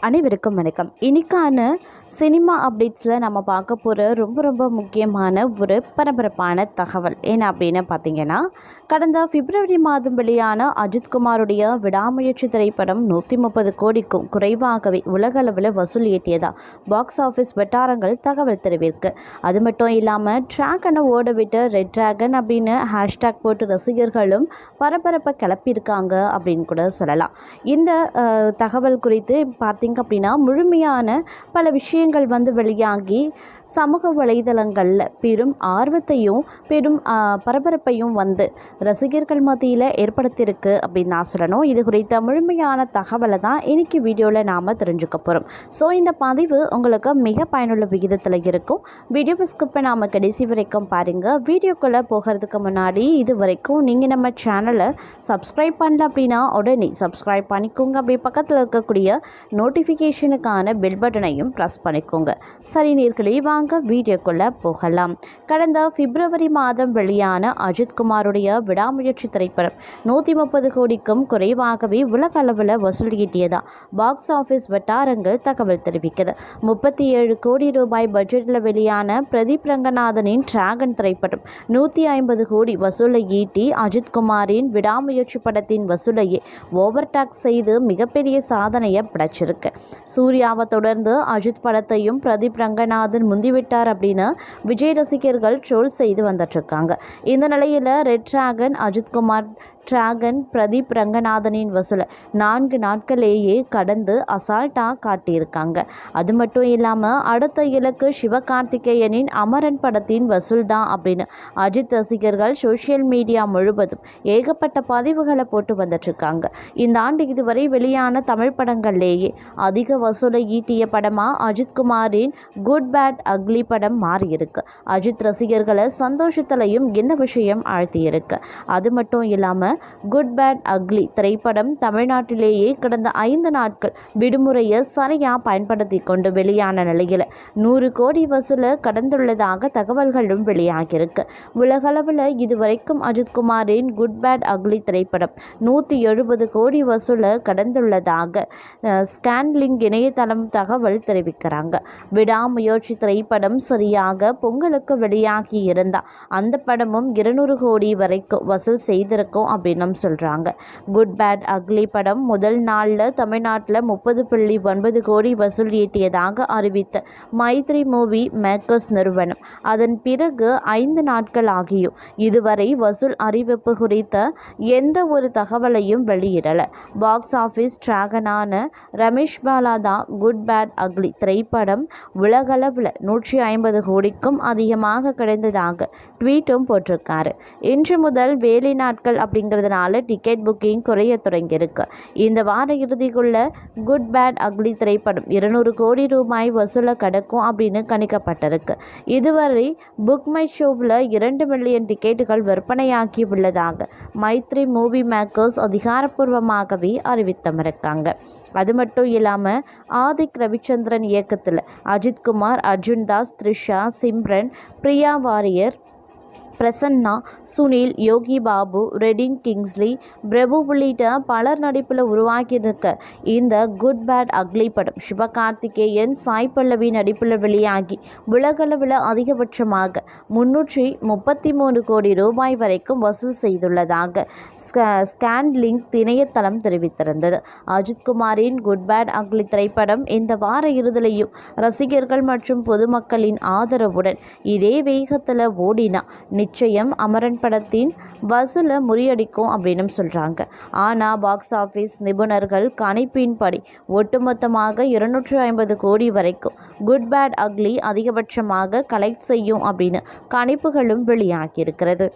அனைவருக்கும் வணக்கம். இன்னைக்கான சினிமா அப்டேட்ஸில் நம்ம பார்க்க போகிற ரொம்ப ரொம்ப முக்கியமான ஒரு பரபரப்பான தகவல். என்ன அப்படின்னு பார்த்தீங்கன்னா கடந்த பிப்ரவரி மாதம் வெளியான அஜித்குமாருடைய விடாமுயற்சி திரைப்படம் நூற்றி முப்பது கோடிக்கும் குறைவாகவே உலக அளவில் வசூல் ஈட்டியதா பாக்ஸ் ஆஃபீஸ் வட்டாரங்கள் தகவல் தெரிவிருக்கு. அது மட்டும் இல்லாமல் ட்ராகனை ஓட விட்டு ரெட் ட்ராகன் அப்படின்னு ஹேஷ்டேக் போட்டு ரசிகர்களும் பரபரப்பை கிளப்பியிருக்காங்க அப்படின்னு கூட சொல்லலாம். இந்த தகவல் குறித்து பார்த்தீங்க அப்படின்னா முழுமையான பல விஷயங்கள் வந்து வெளியாகி சமூக வலைதளங்களில் பெரும் ஆர்வத்தையும் பெரும் பரபரப்பையும் வந்து ரசிகர்கள் மத்தியில் ஏற்படுத்தியிருக்கு அப்படின்னு நான் சொல்லணும். இது குறித்த முழுமையான தகவலை தான் இன்றைக்கி வீடியோவில் நாம் தெரிஞ்சுக்க போகிறோம் ஸோ இந்த பதிவு உங்களுக்கு மிக பயனுள்ள விகிதத்தில் இருக்கும். வீடியோ ஸ்கிப்பை நாம் கடைசி வரைக்கும் பாருங்கள் வீடியோக்குள்ளே போகிறதுக்கு முன்னாடி இது வரைக்கும் நீங்கள் நம்ம சேனலை சப்ஸ்கிரைப் பண்ணல அப்படின்னா உடனே சப்ஸ்கிரைப் பண்ணிக்கோங்க. அப்படி பக்கத்தில் இருக்கக்கூடிய நோட்டிஃபிகேஷனுக்கான பெல் பட்டனையும் ப்ரெஸ் பண்ணிக்கோங்க. சரி நேர்களே வாங்க. வீடியோக்குள்ளே போகலாம். கடந்த பிப்ரவரி மாதம் வெளியான அஜித்குமாருடைய விடாமுயற்சி திரைப்படம் நூற்றி முப்பது கோடிக்கும் குறைவாகவே உலக அளவில் வசூல் ஈட்டியதா பாக்ஸ் ஆஃபீஸ் வட்டாரங்கள் தகவல் தெரிவிக்கிறது முப்பத்தி ஏழு கோடி ரூபாய் பட்ஜெட்டில் வெளியான பிரதீப் ரங்கநாதனின் டிராகன் திரைப்படம் நூற்றி ஐம்பது கோடி வசூலை ஈட்டி அஜித்குமாரின் விடாமுயற்சி படத்தின் வசூலையை ஓவர் டாக் செய்து மிகப்பெரிய சாதனையை படைச்சிருக்கு. சூர்யாவை தொடர்ந்து அஜித் படத்தையும் பிரதீப் ரங்கநாதன் முந்திவிட்டார் அப்படின்னு விஜய் ரசிகர்கள் ட்ரோல் செய்து வந்துட்டுருக்காங்க. இந்த நிலையில் red dragon Ajithkumar dragon Pradeep ரங்கநாதனின் வசூலை நான்கு நாட்களேயே கடந்து அசால்ட்டாக காட்டியிருக்காங்க. அது மட்டும் இல்லாமல் அடுத்த இலக்கு சிவகார்த்திகேயனின் அமரன் படத்தின் வசூல் தான் அப்படின்னு அஜித் ரசிகர்கள் சோஷியல் மீடியா முழுவதும் ஏகப்பட்ட பதிவுகளை போட்டு வந்துட்டுருக்காங்க. இந்த ஆண்டு இதுவரை வெளியான தமிழ் படங்கள்லேயே அதிக வசூலை ஈட்டிய படமாக அஜித்குமாரின் குட் பேட் அக்லி படம் மாறியிருக்கு அஜித் ரசிகர்களை சந்தோஷத்திலையும் இந்த விஷயம் ஆழ்த்தியிருக்கு அது மட்டும் இல்லாமல் குட் பேட் அக்லி திரைப்படம் தமிழ்நாட்டிலேயே கடந்த ஐந்து நாட்கள் விடுமுறையை சரியாக பயன்படுத்தி கொண்டு வெளியான நிலையில் நூறு கோடி வசூலை கடந்துள்ளதாக தகவல்களும் வெளியாகியிருக்கு. உலகளவில் இதுவரைக்கும் அஜித்குமாரின் குட் பேட் அக்லி திரைப்படம் நூற்றி எழுபது கோடி வசூலை கடந்துள்ளதாக ஸ்கேன்லிங் இணையதளம் தகவல் தெரிவிக்கிறாங்க. விடாமுயற்சி திரைப்படம் சரியாக பொங்கலுக்கு வெளியாகி இருந்தால் அந்த படமும் இருநூறு கோடி வரைக்கும் வசூல் செய்திருக்கும் அப்படின்னும் சொல்கிறாங்க குட் பேட் அக்லி படம் முதல் நாளில் தமிழ்நாட்டில் முப்பது புள்ளி ஒன்பது கோடி வசூல் ஈட்டியதாக அறிவித்த மைத்ரி மூவி மேக்கர்ஸ் நிறுவனம். அதன் பிறகு ஐந்து நாட்கள் ஆகியும். இதுவரை வசூல் அறிவிப்பு குறித்த எந்த ஒரு தகவலையும் வெளியிடலை. பாக்ஸ் ஆஃபீஸ் டிராகனான ரமேஷ் பாலா தான் குட் பேட் அக்லி திரைப்படம் உலகளவில் நூற்றி ஐம்பது கோடிக்கும் அதிகமாக கிடைந்ததாக ட்வீட்டும் போட்டிருக்காரு. இன்று முதல் வேலை நாட்கள் அப்படிங்கிறதுனால டிக்கெட் புக்கிங் குறைய தொடங்கியிருக்கு. இந்த வார இறுதிக்குள்ள குட் பேட் அக்லி திரைப்படம் இருநூறு கோடி ரூபாய் வசூல கடக்கும் அப்படின்னு கணிக்கப்பட்டிருக்கு. இதுவரை புக் மை ஷோவில் இரண்டு மில்லியன் டிக்கெட்டுகள் விற்பனையாகி உள்ளதாக மைத்ரி மூவி மேக்கர்ஸ் அதிகாரப்பூர்வமாகவே அறிவித்தமிருக்காங்க. அது மட்டும் இல்லாமல் ஆதிக் ரவிச்சந்திரன் இயக்கத்தில் அஜித்குமார் அர்ஜுன் தாஸ் த்ரிஷா சிம்ரன் பிரியா வாரியர் பிரசன்னா சுனில் யோகி பாபு ரெடிங் கிங்ஸ்லி பிரபு உள்ளிட்ட பலர் நடிப்பில் உருவாகியிருக்க இந்த குட் பேட் அக்லி படம் சிவகார்த்திகேயன் சாய் பல்லவி நடிப்பில் வெளியாகி உலகளவில் அதிகபட்சமாக முன்னூற்றி முப்பத்தி மூணு கோடி ரூபாய் வரைக்கும் வசூல் செய்துள்ளதாக ஸ்க- ஸ்கேன் லிங்க் தெரிவித்திருந்தது. அஜித்குமாரின் குட் பேட் அக்லி திரைப்படம் இந்த வார இறுதியிலையும் ரசிகர்கள் மற்றும் பொதுமக்களின் ஆதரவுடன் இதே வேகத்தில் ஓடினா நிச்சயம் அமரன் படத்தின் வசூலை முறியடிக்கும் அப்படின்னு சொல்கிறாங்க ஆனால் பாக்ஸ் ஆஃபீஸ் நிபுணர்கள் கணிப்பின்படி ஒட்டுமொத்தமாக இருநூற்றி ஐம்பது கோடி வரைக்கும் குட் பேட் அக்லி அதிகபட்சமாக கலெக்ட் செய்யும் அப்படின்னு கணிப்புகளும் வெளியாகியிருக்கிறது.